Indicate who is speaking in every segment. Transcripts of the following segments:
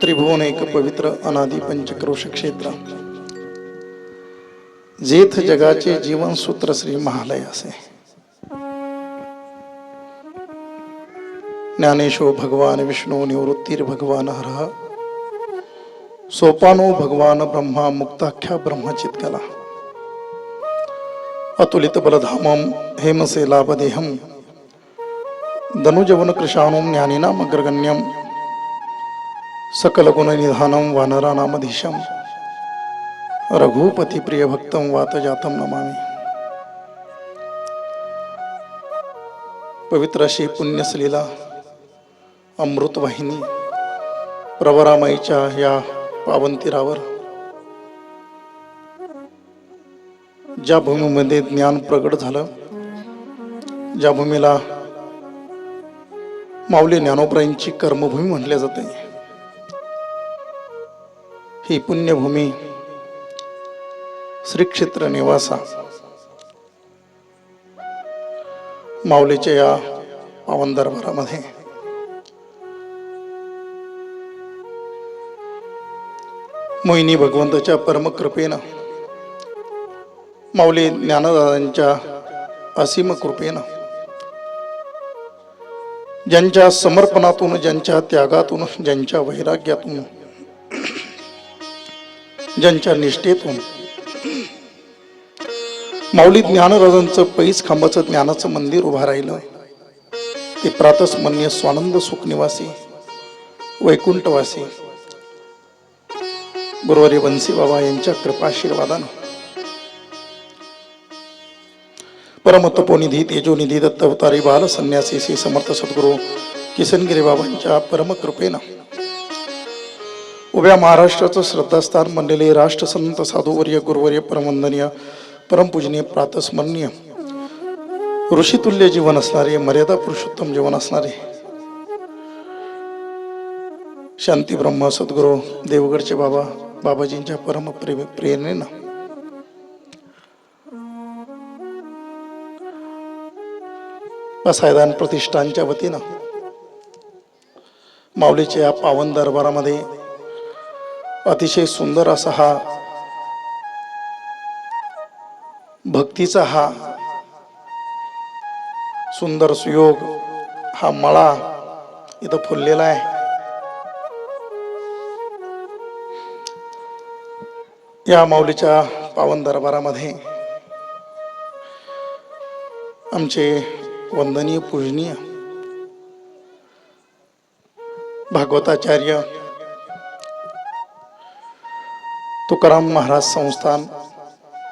Speaker 1: त्रिभुवन एक पवित्र अनादी पंचक्रोश क्षेत्र। जेथ जगाचे जीवन सूत्र श्री महालय असे ज्ञानेशो भगवान, विष्णू, निवृत्तीर भगवान, हर। सोपानो भगवान, ब्रह्मा, मुक्ताख्या, ब्रह्मचित कला। अतुलित बलधामम हेमसे लाभदेहम धनुजवन कृशाणुम ज्ञानिनाम अग्रगण्यम सकल गुणनिधानं वानरानामधीशं। रघुपती प्रिय भक्तं वातजातं नमामी। पवित्र अशी पुण्यसलीला अमृतवाहिनी प्रवरामाईच्या या पावंतीरावर ज्या भूमीमध्ये ज्ञान प्रगट झालं ज्या भूमीला माऊली ज्ञानोप्राईंची कर्मभूमी म्हटल्या जाते ही पुण्यभूमी श्रीक्षेत्र निवासा. माऊलीच्या या पावन दरबारामध्ये मोहिनी भगवंताच्या परमकृपेनं माऊली ज्ञानदादांच्या असीम कृपेनं ज्यांच्या समर्पणातून ज्यांच्या त्यागातून ज्यांच्या वैराग्यातून ज्यांच्या निष्ठेतून. माऊली ज्ञानराजांचं पैस खांबाचं ज्ञानाचं मंदिर उभं राहिलं. ते प्रातस्मन्य स्वानंद सुखनिवासी वैकुंठवासी गुरुवारी बन्सी बाबा यांच्या कृपाशीर्वादानं. परमतपोनिधी तेजोनिधी दत्तवतारी बाल संन्यासी श्री समर्थ सद्गुरू किसनगिरी बाबांच्या परमकृपेनं उभ्या महाराष्ट्राचं श्रद्धास्थान बनलेले राष्ट्रसंत साधुवर्य गुरुवर्य परमवंदनीय परमपूजनीय प्रातस्मरणीय. ऋषितुल्य जीवन असणारे मर्यादा पुरुषोत्तम जीवन असणारे शांती ब्रह्म सद्गुरू देवगडचे बाबा बाबाजींच्या परम प्रेम प्रेरणेनं. सायदान प्रतिष्ठानच्या वतीनं माऊलीच्या या पावन दरबारामध्ये अतिशय सुंदर असा हा भक्तीचा हा सुंदर सुयोग हा मळा इथं फुललेला आहे. या माऊलीच्या पावन दरबारामध्ये आमचे वंदनीय पूजनीय भागवताचार्य तुकाराम महाराज संस्थान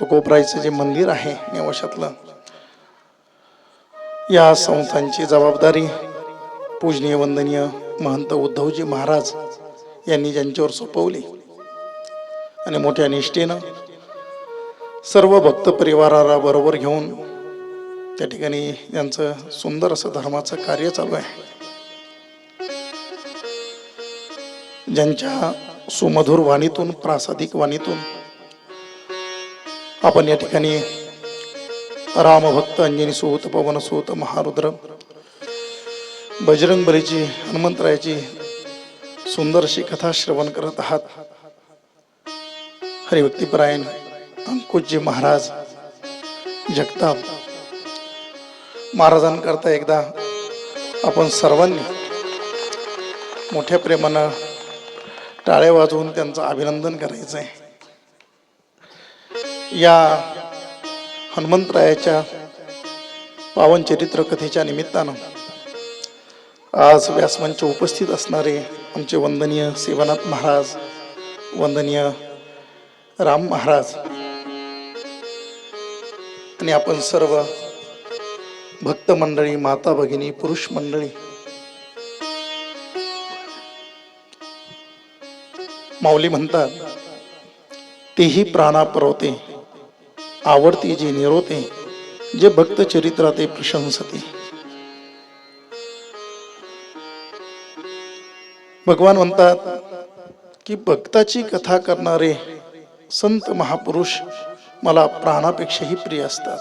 Speaker 1: तुकोपराईचं जे मंदिर आहे नेवाशातलं या संस्थांची जबाबदारी पूजनीय वंदनीय महंत उद्धवजी महाराज यांनी ज्यांच्यावर सोपवली. आणि मोठ्या निष्ठेनं सर्व भक्त परिवाराला बरोबर घेऊन त्या ठिकाणी यांचं सुंदर असं धर्माचं कार्य चालू आहे. ज्यांच्या सुमधुर वाणीतून प्रासादिक वाणीतून. आपण या ठिकाणी रामभक्त अंजनी सुत पवन सुत महारुद्र बजरंग बलीची हनुमंतरायाची सुंदरशी कथा श्रवण करत आहात. हरिभक्तीपरायण अंकुशजी महाराज जगताप. महाराजांकरता एकदा आपण सर्वांनी मोठ्या प्रेमानं टाळे वाजवून त्यांचं अभिनंदन करायचं आहे या हनुमंतरायाच्या पावन चरित्र कथेच्या निमित्तानं आज व्यासमंच उपस्थित असणारे आमचे वंदनीय सेवानाथ महाराज वंदनीय राम महाराज आणि आपण सर्व भक्त मंडळी माता भगिनी पुरुष मंडळी माऊली म्हणतात तेही प्राणा परवते आवडते जे निरोते जे भक्त चरित्राते प्रशंसते. भगवान म्हणतात की भक्ताची कथा करणारे संत महापुरुष मला प्राणापेक्षाही प्रिय असतात.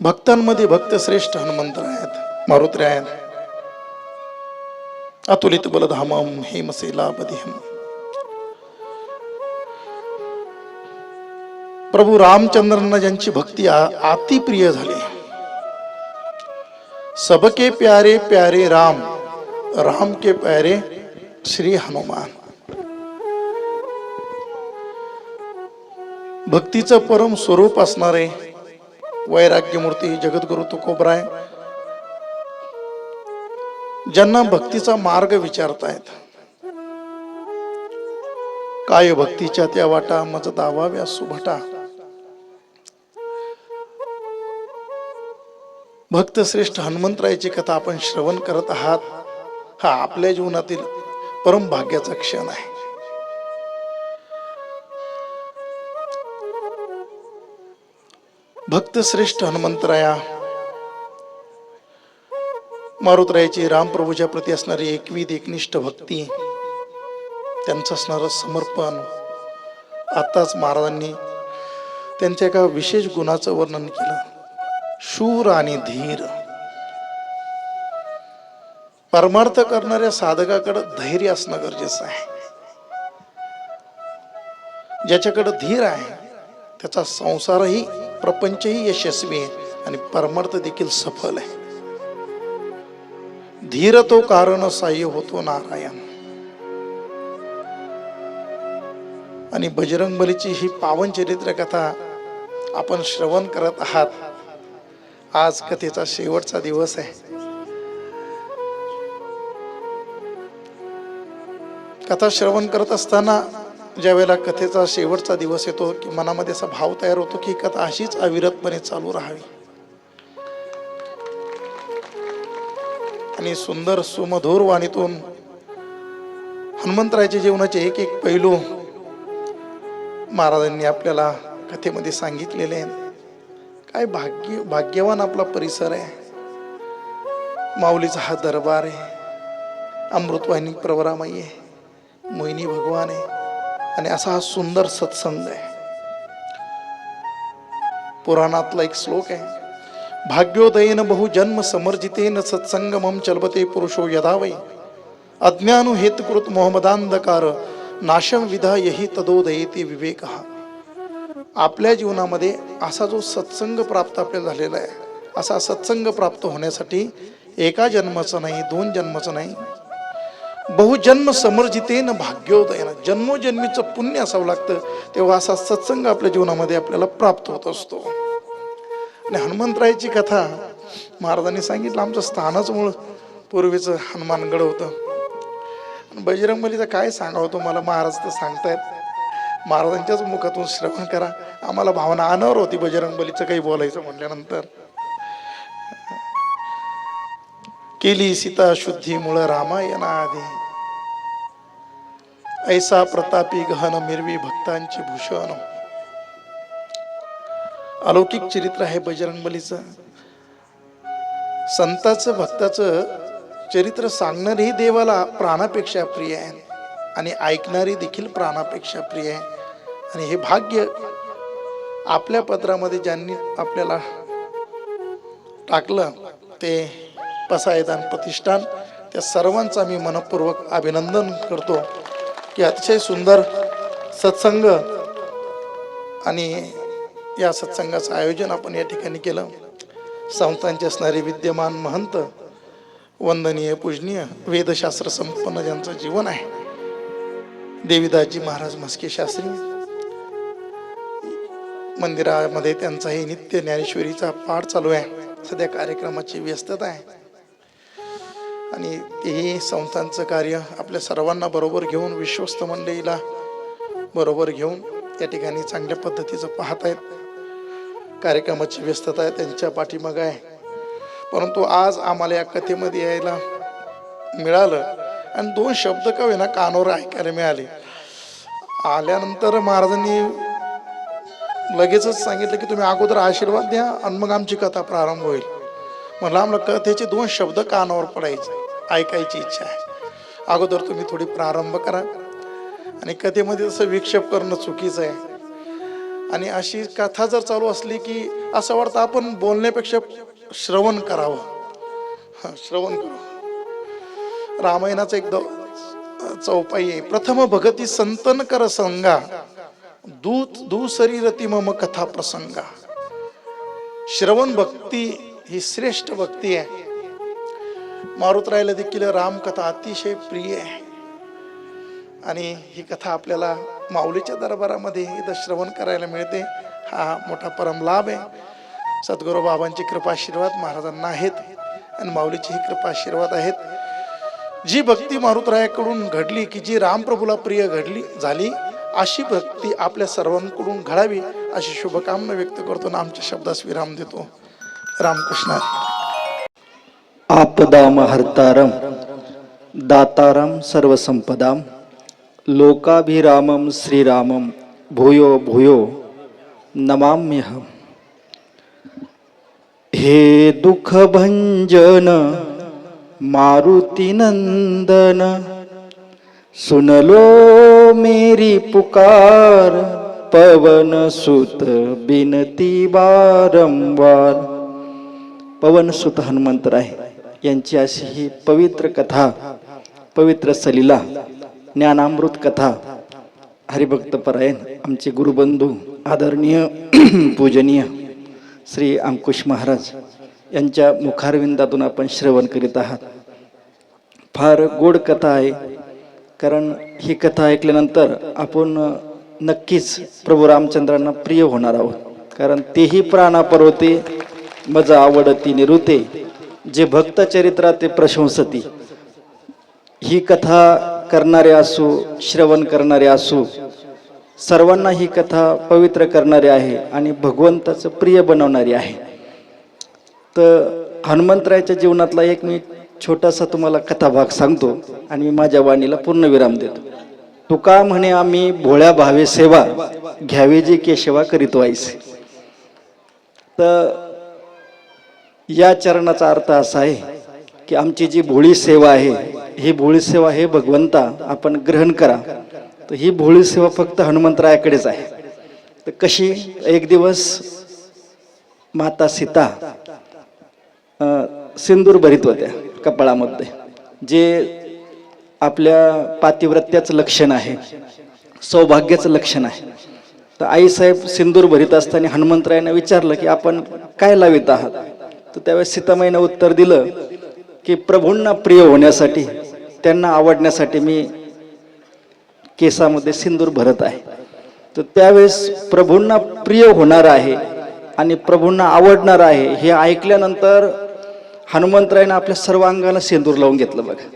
Speaker 1: भक्तांमध्ये भक्त श्रेष्ठ हनुमंत आहेत मारुत्री आहेत. अतुलित बलधामम हेमसेला प्रभू रामचंद्रांना ज्यांची भक्ती अतिप्रिय झाली. सबके प्यारे प्यारे राम राम के प्यारे श्री हनुमान। भक्तीचं परम स्वरूप असणारे वैराग्यमूर्ती जगद्गुरु तुकोबराय ज्यांना भक्तीचा मार्ग विचारतायत. काय भक्तीच्या त्या वाटा मज दावाव्या सुभटा. भक्त श्रेष्ठ हनुमंतरायाची कथा आपण श्रवण करत आहात. हा आपल्या जीवनातील परम भाग्याचा क्षण आहे. भक्त श्रेष्ठ हनुमंतराया मारुतरायाची रामप्रभूच्या प्रती असणारी एकविध एकनिष्ठ भक्ती त्यांचं असणारं समर्पण. आताच महाराजांनी त्यांच्या एका विशेष गुणाचं वर्णन केलं. शूर आणि धीर. परमार्थ करणाऱ्या साधकाकडं धैर्य असणं गरजेचं आहे. ज्याच्याकडं धीर आहे त्याचा संसारही प्रपंचही यशस्वी आहे आणि परमार्थ देखील सफल आहे. धीर तो कारण साह्य होतो नारायण. आणि बजरंग बलीची ही पावन चरित्र कथा आपण श्रवण करत आहात. आज कथेचा शेवटचा दिवस आहे. कथा श्रवण करत असताना ज्या वेळेला कथेचा शेवटचा दिवस येतो की मनामध्ये असा भाव तयार होतो की कथा अशीच अविरतपणे चालू राहावी. आणि सुंदर सुमधूर वाणीतून हनुमंतरायाच्या जीवनाचे एक एक पैलू महाराजांनी आपल्याला कथेमध्ये सांगितलेले आहेत. काय भाग्य भाग्यवान आपला परिसर आहे. माऊलीचा हा दरबार आहे. अमृतवाहिनी प्रवरामाई आहे. मोहिनी भगवान आहे. आणि असा हा सुंदर सत्संग आहे. पुराणातला एक श्लोक आहे. भाग्योदयेन बहु जन्म समर्जितेन सत्संगमम चलबते पुरुषो यदा वै। अज्ञानु हेतकृत मोहमदांधकार नाशम विधा यही तदोदयेते विवेक। आपल्या जीवनामध्ये असा जो सत्संग प्राप्त आपल्याला झालेला आहे असा सत्संग प्राप्त होण्यासाठी एका जन्माचं नाही दोन जन्माचं नाही बहुजन्म समर्जितेन भाग्योदयन जन्मोजन्मीचं पुण्य असावं लागतं तेव्हा असा सत्संग आपल्या जीवनामध्ये आपल्याला प्राप्त होत असतो. आणि हनुमंतरायाची कथा महाराजांनी सांगितलं. आमचं स्थानच मूळ पूर्वीचं हनुमानगड होतं. आणि बजरंगबलीचं काय सांगावं तुम्हाला महाराज तर सांगतायत. महाराजांच्याच मुखातून श्रवण करा. आम्हाला भावना अनावर होती बजरंगबलीचं काही बोलायचं म्हटल्यानंतर. केली सीता शुद्धीमुळं रामायणा आधी ऐसा प्रतापी गहन मिरवी भक्तांची भूषण. अलौकिक चरित्र आहे बजरंगबलीचं. संताचं भक्ताचं चरित्र सांगणारी देवाला प्राणापेक्षा प्रिय आहे. आणि ऐकणारी देखील प्राणापेक्षा प्रिय आहे. आणि हे भाग्य आपल्या पत्रामध्ये ज्यांनी आपल्याला टाकलं ते पसायदान प्रतिष्ठान त्या सर्वांचा मी मनपूर्वक अभिनंदन करतो. की अतिशय सुंदर सत्संग आणि या सत्संगाचं आयोजन आपण या ठिकाणी केलं. संस्थांचे असणारे विद्यमान महंत वंदनीय पूजनीय वेदशास्त्र संपन्न ज्यांचं जीवन आहे. देवीदासजी महाराज म्हस्के शास्त्री. मंदिरामध्ये त्यांचा हे नित्य ज्ञानेश्वरीचा पाठ चालू आहे. सध्या कार्यक्रमाची व्यस्तता आहे. आणि तेही संस्थांचं कार्य आपल्या सर्वांना बरोबर घेऊन विश्वस्त मंडळीला बरोबर घेऊन या ठिकाणी चांगल्या पद्धतीचं पाहत आहेत कार्यक्रमाची व्यस्तता आहे त्यांच्या पाठीमागं आहे. परंतु आज आम्हाला या कथेमध्ये यायला मिळालं आणि दोन शब्द का होईना कानावर ऐकायला मिळाले. आल्यानंतर महाराजांनी लगेचच सांगितलं की तुम्ही अगोदर आशीर्वाद द्या आणि मग आमची कथा प्रारंभ होईल. म्हणलं आम्हाला कथेचे दोन शब्द कानावर पडायचे ऐकायची इच्छा आहे. अगोदर तुम्ही थोडी प्रारंभ करा. आणि कथेमध्ये तसं विक्षेप करणं चुकीचं आहे आणि अशी कथा जर चालू असली की असं वाटतं आपण बोलण्यापेक्षा श्रवण करावं. हां श्रवण करावं रामायणाचा एक चौपाई आहे. प्रथम भगती संतन कर संगा दूत दुसरी रती मम कथा प्रसंगा. श्रवण भक्ती ही श्रेष्ठ भक्ती आहे. मारुतरायला देखील रामकथा अतिशय प्रिय आहे. आणि ही कथा आपल्याला माऊलीच्या दरबारामध्ये इथं श्रवण करायला मिळते. हा मोठा परम लाभ आहे. सद्गुरू बाबांची कृपा आशीर्वाद महाराजांना आहेत आणि माऊलीची ही कृपा आशीर्वाद आहेत. जी भक्ती मारुतरायाकडून घडली की जी रामप्रभूला प्रिय घडली झाली अशी भक्ती आपल्या सर्वांकडून घडावी अशी शुभकामना व्यक्त करतो ना आमच्या शब्दास विराम देतो. रामकृष्ण.
Speaker 2: आपदाम हर्तारम दातारम सर्वसंपदाम. लोकाभिरामम श्रीरामम भूयो भूयो नमाम्यहम। हे दुःखभंजन भंजन सुनलो मेरी पुकार पवन सुत बिनती बारंवार पवन सुत हनुमंतराय यांची अशी ही पवित्र कथा पवित्र सलीला ज्ञानामृत कथा. हरिभक्त परायण आमचे गुरुबंधू आदरणीय पूजनीय श्री अंकुश महाराज यांच्या मुखारविंदातून आपण श्रवण करीत आहात. फार गोड कथा आहे कारण ही कथा ऐकल्यानंतर आपण नक्कीच प्रभू रामचंद्रांना प्रिय होणार आहोत. कारण तेही प्राणापर्वते मज आवडती निरुते जे भक्त चरित्रा ते प्रशंसती. ही कथा करणारे असू श्रवण करणारे असू सर्वांना ही कथा पवित्र करणारी आहे आणि भगवंताचं प्रिय बनवणारी आहे. तर हनुमंतरायाच्या जीवनातला एक मी छोटासा तुम्हाला कथाभाग सांगतो आणि मी माझ्या वाणीला पूर्ण विराम देतो. तुका म्हणे आम्ही भोळ्या भावे सेवा घ्यावे जे केशवा करीत व्हायचे. तर या चरणाचा अर्थ असा आहे की आमची जी भोळी सेवा आहे ही भोळी सेवा हे भगवंता आपण ग्रहण करा. तर ही भोळी सेवा फक्त हनुमंतरायाकडेच आहे. तर कशी? एक दिवस माता सीता सिंदूर भरीत होत्या कपाळामध्ये जे आपल्या पातिव्रत्याचं लक्षण आहे सौभाग्याचं लक्षण आहे. तर आईसाहेब सिंदूर भरीत असताना हनुमंतरायानं विचारलं की आपण काय लावित आहात? तर त्यावेळेस सीतामाईनं उत्तर दिलं की प्रभूंना प्रिय होण्यासाठी त्यांना आवडण्यासाठी मी केसामध्ये सिंदूर भरत आहे. तर त्यावेळेस प्रभूंना प्रिय होणार आहे आणि प्रभूंना आवडणार आहे हे ऐकल्यानंतर हनुमंतरायनं आपल्या सर्वांगाला सेंदूर लावून घेतलं बघा.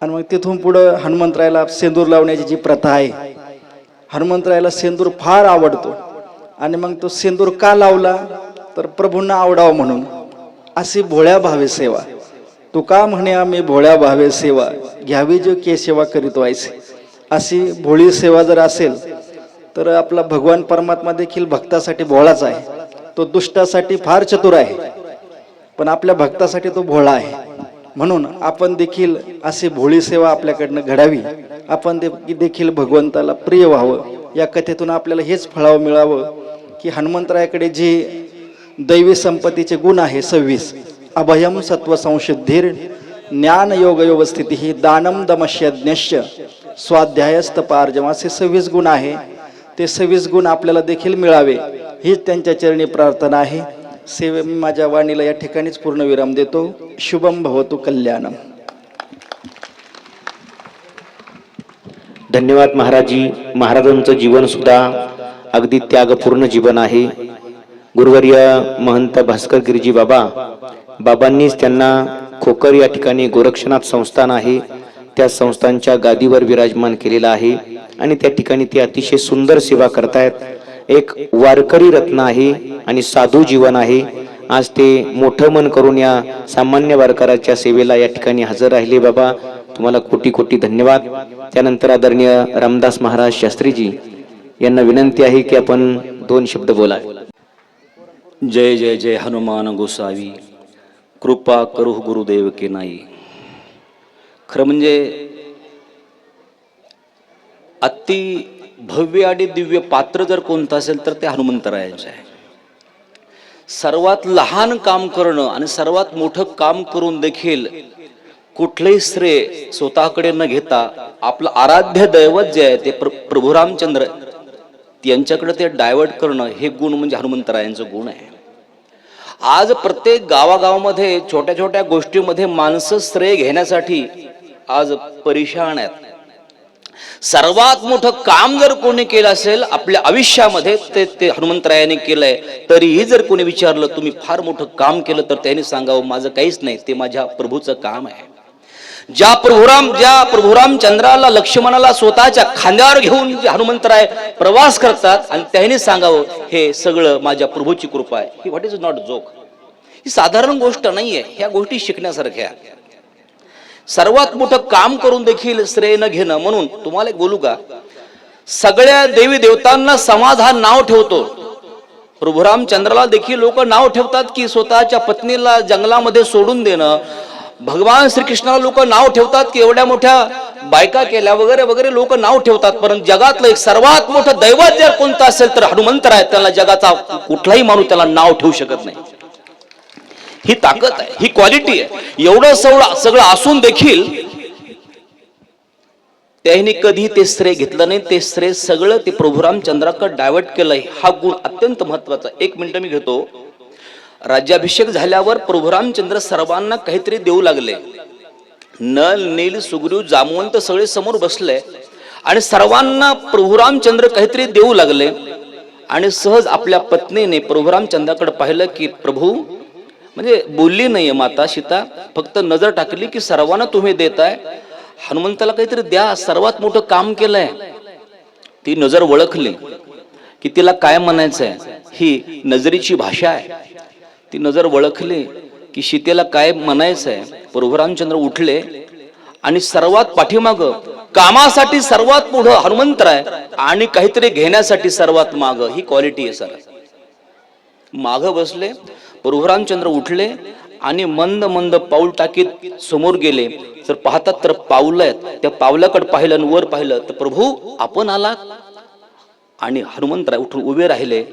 Speaker 2: आणि मग तिथून पुढं हनुमंतरायाला सेंदूर लावण्याची जी प्रथा आहे हनुमंतरायाला सेंदूर फार आवडतो. आणि मग तो सेंदूर का लावला? तर प्रभूंना आवडावं म्हणून. अशी भोळ्या भावे सेवा. तुका म्हणे आम्ही भोळ्या भावे सेवा घ्यावी जो के सेवा करीत व्हायचे. अशी भोळी सेवा जर असेल तर आपला भगवान परमात्मा देखील भक्तासाठी भोळाच आहे. तो दुष्टासाठी फार चतुर आहे पण आपल्या भक्तासाठी तो भोळा आहे. म्हणून आपण देखील अशी भोळी सेवा आपल्याकडनं घडावी. आपण देखील भगवंताला प्रिय व्हावं. या कथेतून आपल्याला हेच फळावं मिळावं की हनुमंतरायाकडे जे दैवी संपत्तीचे गुण आहे सव्वीस अभयम सत्व संशुद्धीर ज्ञान योग ही दानम दमश्यज्ञश्य स्वाध्यायस्तपार्जमाचे असे सव्वीस गुण आहे। ते सव्वीस गुण आपल्याला देखील मिळावे। हीच त्यांच्या चरणी प्रार्थना आहे। सेवे मी माझ्या वाणीला या ठिकाणीच पूर्ण विराम देतो। शुभम भवतु कल्याणम।
Speaker 3: धन्यवाद महाराजी। महाराजांचं जीवन सुद्धा अगदी त्यागपूर्ण जीवन आहे। गुरुवर्य महंत भास्कर गिरीजी बाबा बाबांनीच त्यांना खोकर या ठिकाणी गोरक्षनाथ संस्थान आहे. त्या संस्थानच्या गादीवर विराजमान केलेला आहे आणि त्या ठिकाणी ते अतिशय सुंदर सेवा करतायत. एक वारकरी रत्न आहे आणि साधू जीवन आहे. आज ते मोठं मन करून या सामान्य वारकराच्या सेवेला या ठिकाणी हजर राहिले बाबा. तुम्हाला कोटी कोटी धन्यवाद. त्यानंतर आदरणीय रामदास महाराज शास्त्रीजी यांना विनंती आहे की आपण दोन शब्द बोला
Speaker 4: जय जय जय हनुमान गोसावी. कृपा करू गुरुदेव के नाही खरं म्हणजे अति भव्य आणि दिव्य पात्र जर कोणतं असेल तर ते हनुमंतरायांचे आहे. सर्वात लहान काम करणं आणि सर्वात मोठं काम करून देखील कुठलेही श्रेय स्वतःकडे न घेता आपलं आराध्य दैवत जे आहे ते प्र प्रभू रामचंद्र यांच्याकडे ते डायवर्ट करणं हे गुण म्हणजे हनुमंतरायांचं गुण आहे. आज प्रत्येक गावागावामध्ये छोट्या छोट्या गोष्टीमध्ये माणसं श्रेय घेण्यासाठी आज परेशान आहेत सर्वात मोठं काम जर कोणी केलं असेल आपल्या आयुष्यामध्ये ते ते हनुमंतरायाने केलंय तरीही जर कोणी विचारलं तुम्ही फार मोठं काम केलं तर त्यांनी सांगावं माझं काहीच नाही ते माझ्या प्रभूचं काम आहे. ज्या प्रभुराम ज्या प्रभुराम चंद्राला लक्ष्मणाला स्वतःच्या खांद्यावर घेऊन जे हनुमंतराय प्रवास करतात आणि त्यांनी सांगावं हे सगळं माझ्या प्रभूची कृपा आहे. ही व्हॉट इज नॉट जोक ही साधारण गोष्ट नाहीये. ह्या गोष्टी शिकण्यासारख्या. सर्वात मोठं काम करून देखील श्रेय न घेणं म्हणून तुम्हाला एक बोलू का? सगळ्या देवी देवतांना समाज हा नाव ठेवतो. प्रभुराम चंद्राला देखील लोक नाव ठेवतात की स्वतःच्या पत्नीला जंगलामध्ये सोडून देणं भगवान श्रीकृष्णाला लोक नाव ठेवतात की एवढ्या मोठ्या बायका केल्या वगैरे वगैरे लोक नाव ठेवतात. परंतु जगातलं एक सर्वात मोठं दैवत जर कोणतं असेल तर हनुमंतर आहे त्याला जगाचा कुठलाही माणूस त्याला नाव ठेवू शकत नाही. ही ताकद आहे ही क्वालिटी आहे. एवढं सगळं सगळं असून देखील त्यांनी कधी ते श्रेय घेतलं नाही. ते श्रेय सगळं ते प्रभुराम चंद्राकडे डायव्हर्ट केलंय. हा गुण अत्यंत महत्त्वाचा एक मिनिट मी घेतो. राज्याभिषेक झाल्यावर प्रभुरामचंद्र सर्वांना काहीतरी देऊ लागले. नल नील सुग्रीव जामवंत सगळे समोर बसले आणि सर्वांना प्रभुरामचंद्र काहीतरी देऊ लागले. आणि सहज आपल्या पत्नीने प्रभुरामचंद्राकडे पाहिलं की प्रभू म्हणजे बोलली नाहीये माता सीता फक्त नजर टाकली की सर्वांना तुम्ही देताय. हनुमंताला काहीतरी द्या सर्वात मोठं काम केलंय. ती नजर ओळखली की तिला काय म्हणायचंय ही नजरेची भाषा आहे. ती नजर ओळखली की सीतेला काय म्हणायचं म्हणायचंय प्रभुरामचंद्र उठले आणि सर्वात पाठीमाग कामासाठी सर्वात पुढं हनुमंतराय आणि काहीतरी घेण्यासाठी सर्वात माग. ही क्वालिटी आहे सर माग बसले प्रभुरामचंद्र उठले आणि मंद मंद पाऊल टाकीत समोर गेले. तर पाहतात तर पावलं आहेत. त्या पावलाकडे पाहिलं आणि वर पाहिलं तर प्रभू आपण आला आणि हनुमंतराय उठून उभे राहिले.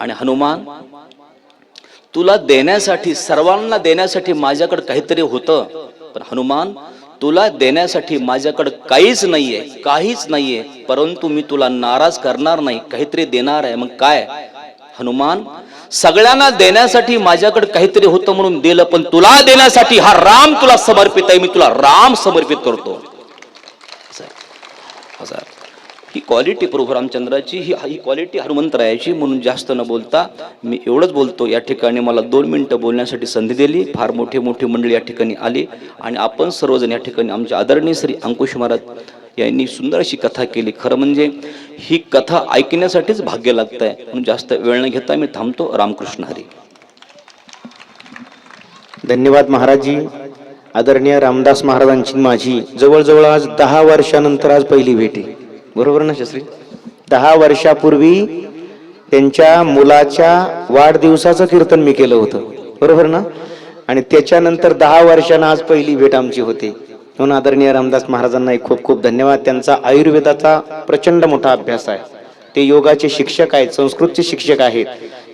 Speaker 4: आणि हनुमान तुला देण्यासाठी सर्वांना देण्यासाठी माझ्याकडे काहीतरी होतं. पण हनुमान तुला देण्यासाठी माझ्याकडे काहीच नाहीये काहीच नाहीये. परंतु मी तुला नाराज करणार नाही काहीतरी देणार आहे. मग काय? हनुमान सगळ्यांना देण्यासाठी माझ्याकडे काहीतरी होतं म्हणून दिलं पण तुला देण्यासाठी हा राम तुला समर्पित आहे. मी तुला राम समर्पित करतो. हजार असं ही क्वालिटी प्रभू रामचंद्राची ही ही क्वालिटी हनुमंतरायाची म्हणून जास्त न बोलता मी एवढंच बोलतो. या ठिकाणी मला दोन मिनटं बोलण्यासाठी संधी दिली. फार मोठे मोठे मंडळी या ठिकाणी आली. आणि आपण सर्वजण या ठिकाणी आमचे आदरणीय श्री अंकुश महाराज यांनी सुंदर अशी कथा केली. खरं म्हणजे ही कथा ऐकण्यासाठीच भाग्य लागत आहे म्हणून जास्त वेळ न घेता मी थांबतो. रामकृष्ण हरी.
Speaker 3: धन्यवाद महाराजजी आदरणीय रामदास महाराजांची माझी जवळजवळ आज दहा वर्षानंतर आज पहिली भेटी बरोबर ना शास्त्री? दहा वर्षापूर्वी त्यांच्या मुलाच्या वाढदिवसाचं कीर्तन मी केलं होतं. बरोबर ना? आणि त्याच्यानंतर दहा वर्षानं आज पहिली भेट आमची होती. म्हणून आदरणीय रामदास महाराजांनाही खूप खूप धन्यवाद. त्यांचा आयुर्वेदाचा प्रचंड मोठा अभ्यास आहे. ते योगाचे शिक्षक आहेत संस्कृतचे शिक्षक आहेत.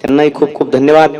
Speaker 3: त्यांनाही खूप खूप धन्यवाद.